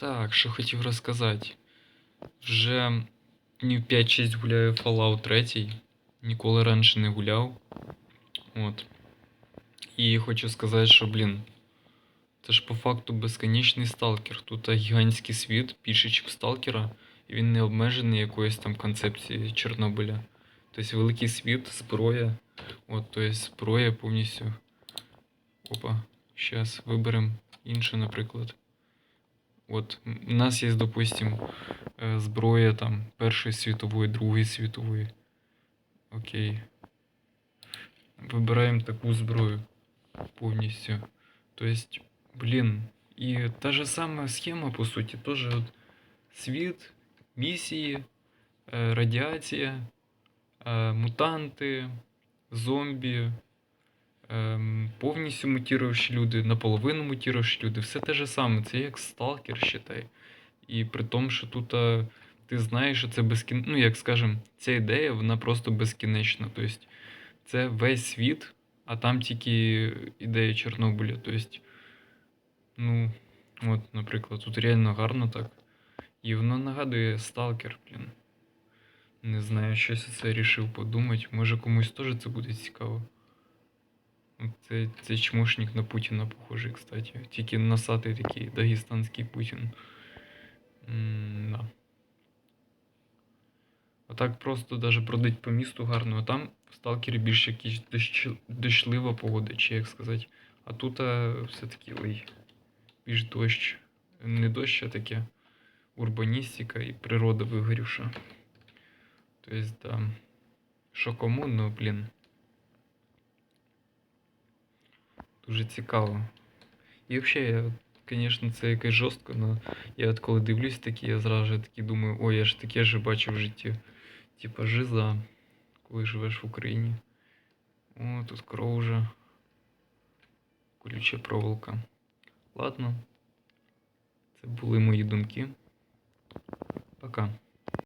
Так, що хотів розказати. Вже днів 5-6 гуляю Fallout 3. Ніколи раніше не гуляв. От. І хочу сказати, що, блін. Це ж по факту безконечний сталкер. Тут гігантський світ, більше, ніж сталкера, і він не обмежений якоюсь там концепцією Чорнобиля. Тобто великий світ, зброя. От, тобто зброя повністю. Опа. Зараз виберемо іншу, наприклад. От, у нас є, допустим, е, зброя там Першої світової, Другої світової. Окей. Вибираємо таку зброю повністю. Тобто, блін, і та же сама схема, по суті, теж от світ, місії, е, радіація, е, мутанти, зомбі, повністю мутіруючі люди, наполовину мутіруючі люди, все те же саме. Це як сталкер, считай. І при тому, що тут а, ти знаєш, що це безкін... Ну, як скажем, ця ідея, вона просто безкінечна. Тобто, це весь світ, а там тільки ідея Чорнобиля. Тобто, ну, от, наприклад, тут реально гарно так. І воно нагадує сталкер, блін. Не знаю, щось це рішив подумати. Може комусь теж це буде цікаво. Це, це чмошник на Путіна похожий, кстати. Тільки носатий такий дагестанський Путін. м да. А так просто даже бродить по місту гарно, а там в сталкері більш якісь дощ... дощлива погода, чи як сказати. А тут а, все-таки ой, більш дощ. Не дощ, а таке урбаністика і природа вигорівша. Тобто, да. Що кому, ну, блін. Дуже цікаво. І взагалі, я, звісно, це якось жорстко, але я от коли дивлюсь такі, я зразу же такі думаю, ой, я ж таке ж бачив в житті. Типа жиза, коли живеш в Україні. О, тут кров уже. Колюча проволока. Ладно. Це були мої думки. Пока.